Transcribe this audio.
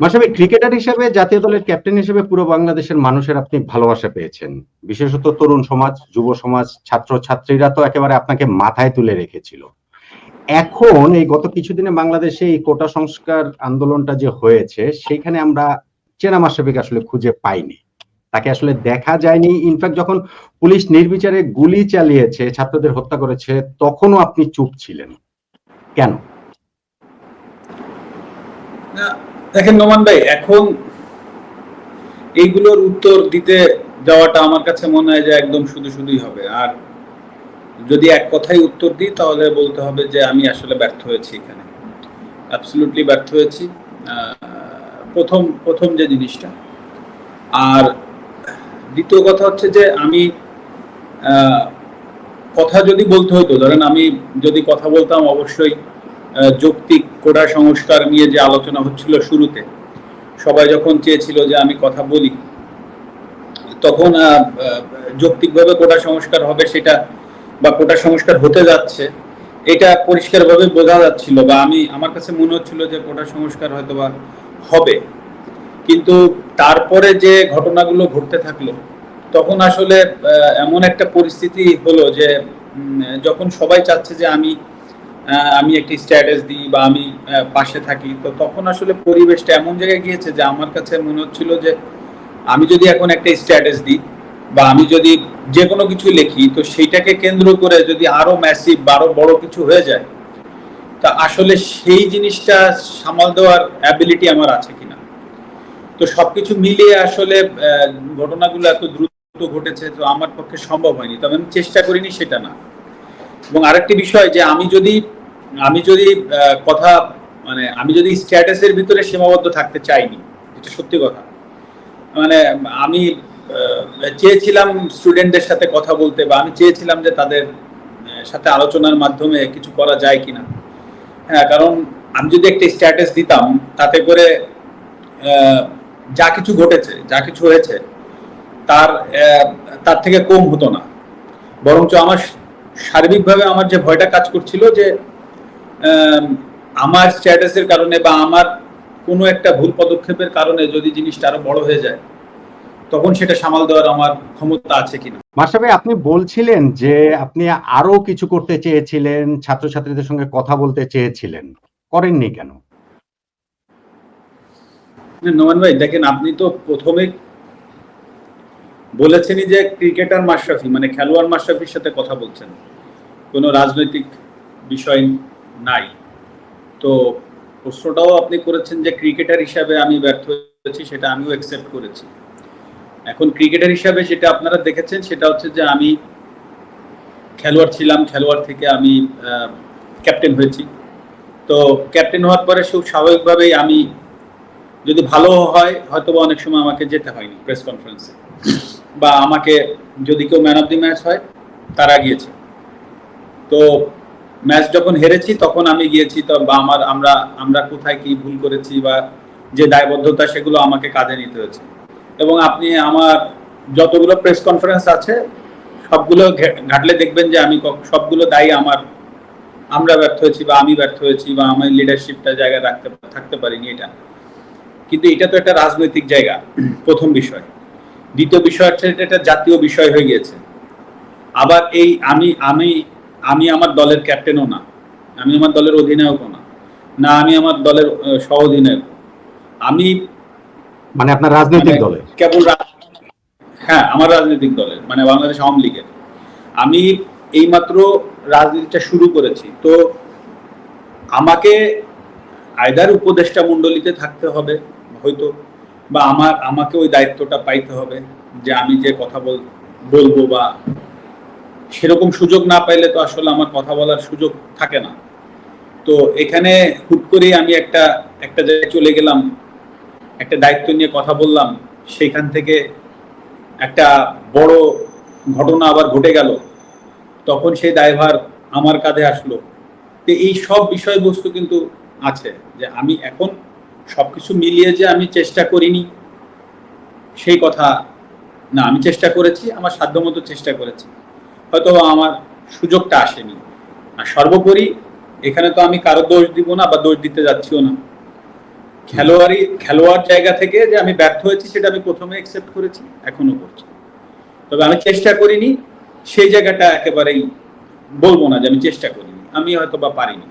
মাসাবি cricketer হিসেবে জাতীয় দলের ক্যাপ্টেন হিসেবে পুরো বাংলাদেশের মানুষের আপনি ভালোবাসা পেয়েছেন। বিশেষত তরুণ সমাজ, যুব সমাজ, ছাত্র, ছাত্রীরা তো একেবারে আপনাকে মাথায় তুলে রেখেছিল। এখন এই গত কিছুদিনে বাংলাদেশে এই কোটা সংস্কার আন্দোলনটা যে হয়েছে সেখানে আমরা চেনা মাসাবিকে আসলে খুঁজে পাইনি। তাকে আসলে দেখা যায়নি। ইনফ্যাক্ট যখন পুলিশ নির্বিচারে গুলি চালিয়েছে, ছাত্রদের হত্যা করেছে, তখনও আপনি চুপ ছিলেন। কেন? দেখেন নোমান ভাই, এখন এইগুলোর উত্তর দিতে যাওয়াটা আমার কাছে মনে হয় যে একদম শুধু শুধুই হবে। আর যদি এক কথাই উত্তর দিই, তাহলে বলতে হবে যে আমি আসলে ব্যর্থ হয়েছি এখানে। অ্যাবসলিউটলি ব্যর্থ হয়েছি। প্রথম প্রথম যে জিনিসটা। আর দ্বিতীয় কথা হচ্ছে যে আমি কথা যদি বলতে হতো ধরেন আমি যদি কথা বলতাম অবশ্যই যৌক্তিক কোটা সংস্কার নিয়ে যে আলোচনা হচ্ছিল শুরুতে, সবাই যখন চেয়েছিল যে আমি কথা বলি, তখন যৌক্তিকভাবে কোটা সংস্কার হবে সেটা বা কোটা সংস্কার হতে যাচ্ছে, এটা পরিষ্কারভাবে বোঝা যাচ্ছিল বা আমি, আমার কাছে মনে হচ্ছিল যে কোটা সংস্কার হয়তো বা হবে। কিন্তু তারপরে যে ঘটনাগুলো ঘটতে থাকল, তখন আসলে এমন একটা পরিস্থিতি হলো যে যখন সবাই চাচ্ছে যে আমি আমি একটি স্ট্যাটাস দিই বা আমি পাশে থাকি। তো তখন আসলে পরিবেশটা এমন জায়গায় গিয়েছে যে আমার কাছে মনে হচ্ছিল যে আমি যদি এখন একটা স্ট্যাটাস দিই বা আমি যদি যে কোনো কিছু লিখি, তো সেইটাকে কেন্দ্র করে যদি আরও ম্যাসিভ বা আরও বড় কিছু হয়ে যায়, তা আসলে সেই জিনিসটা সামাল দেওয়ার অ্যাবিলিটি আমার আছে কিনা। তো সবকিছু মিলিয়ে আসলে ঘটনাগুলো এত দ্রুত ঘটেছে, তো আমার পক্ষে সম্ভব হয়নি। তবে আমি চেষ্টা করিনি সেটা না। এবং আরেকটি বিষয় যে আমি যদি আমি যদি কথা মানে আমি যদি স্ট্যাটাসের ভিতরে সীমাবদ্ধ থাকতে চাইনি, এটা সত্যি কথা। মানে আমি চেয়েছিলাম স্টুডেন্টদের সাথে কথা বলতে বা আমি চেয়েছিলাম যে তাদের সাথে আলোচনার মাধ্যমে কিছু করা যায় কিনা। হ্যাঁ কারণ আমি যদি একটা স্ট্যাটাস দিতাম, তাতে করে যা কিছু ঘটেছে, যা কিছু হয়েছে, তার তার থেকে কম হতো না। বরঞ্চ আমার সার্বিকভাবে আমার যে ভয়টা কাজ করছিল যে আমার স্ট্যাটাসের কারণে বা আমার কোনো একটা ভুল পদক্ষেপের কারণে যদি জিনিসটা আরও বড় হয়ে যায় তখন সেটা সামাল দেওয়ার আমার ক্ষমতা আছে কিনা। মাসাবে আপনি বলছিলেন যে আপনি আরও কিছু করতে চেয়েছিলেন ছাত্রছাত্রীদের সঙ্গে কথা বলতে চেয়েছিলেন। করেননি কেন? নোমান ভাই দেখেন আপনি তো প্রথমে বলেছেনই যে ক্রিকেটার মাশরাফি মানে খেলোয়াড় মাশরাফির সাথে কথা বলছেন। কোনো রাজনৈতিক বিষয় নাই। তো প্রশ্নটাও আপনি করেছেন যে ক্রিকেটার হিসাবে আমি ব্যর্থ হয়েছি, সেটা আমিও অ্যাকসেপ্ট করেছি। এখন ক্রিকেটার হিসাবে যেটা আপনারা দেখেছেন, সেটা হচ্ছে যে আমি খেলোয়াড় ছিলাম, খেলোয়াড় থেকে আমি ক্যাপ্টেন হয়েছি। তো ক্যাপ্টেন হওয়ার পরে খুব স্বাভাবিকভাবেই আমি যদি ভালো হয় হয়তো বা অনেক সময় আমাকে যেতে হয়নি প্রেস কনফারেন্সে বা আমাকে যদি কেউ ম্যান অফ দি ম্যাচ হয়, তারা গিয়েছে। তো ম্যাচ যখন হেরেছি, তখন আমি গিয়েছি তো বা আমার আমরা আমরা কোথায় কি ভুল করেছি বা যে দায়বদ্ধতা সেগুলো আমাকে কাজে নিতে হয়েছে। এবং আপনি আমার যতগুলো প্রেস কনফারেন্স আছে, সবগুলো ঘাটলে দেখবেন যে আমি সবগুলো দায়ী আমার। আমরা ব্যর্থ হয়েছি বা আমি ব্যর্থ হয়েছি বা আমার লিডারশিপটা জায়গায় রাখতে, থাকতে পারিনি এটা। কিন্তু এটা তো একটা রাজনৈতিক জায়গা, প্রথম বিষয়। দ্বিতীয় বিষয় হচ্ছে এটা একটা জাতীয় বিষয় হয়ে গিয়েছে। আবার এই আমি আমি আমি আমার দলের ক্যাপ্টেনও না। আমি আমার দলের অধিনায়কও না। না আমি আমার দলের সহ অধিনায়ক আমি মানে আপনার রাজনৈতিক মানে দলে? কেবল হ্যাঁ আমার রাজনৈতিক দলের মানে বাংলাদেশ আওয়ামী লীগের। আমি এইমাত্র রাজনীতিটা শুরু করেছি। তো আমাকে আয়দার উপদেষ্টা মণ্ডলীতে থাকতে হবে হয়তো বা আমার আমাকে ওই দায়িত্বটা পাইতে হবে যে আমি যে কথা বল বলব বা সেরকম সুযোগ না পাইলে তো আসলে আমার কথা বলার সুযোগ থাকে না। তো এখানে হুট করেই আমি একটা একটা জায়গায় চলে গেলাম, একটা দায়িত্ব নিয়ে কথা বললাম, সেইখান থেকে একটা বড় ঘটনা আবার ঘটে গেল। তখন সেই দায়ভার আমার কাঁধে আসলো। তো এই সব বিষয়বস্তু কিন্তু আছে যে আমি এখন সবকিছু মিলিয়ে যে আমি চেষ্টা করিনি, সেই কথা না, আমি চেষ্টা করেছি, আমার সাধ্যমতো চেষ্টা করেছি। হয়তো আমার সুযোগটা আসেনি। আর সর্বোপরি এখানে তো আমি কারও দোষ দিব না বা দোষ দিতে যাচ্ছিও না। খেলোয়াড়ি, খেলোয়াড় জায়গা থেকে যে আমি ব্যর্থ হয়েছি সেটা আমি প্রথমে অ্যাকসেপ্ট করেছি, এখনও করছি। তবে আমি চেষ্টা করিনি, সেই জায়গাটা একেবারেই বলব না যে আমি চেষ্টা করিনি। আমি হয়তো বা পারিনি।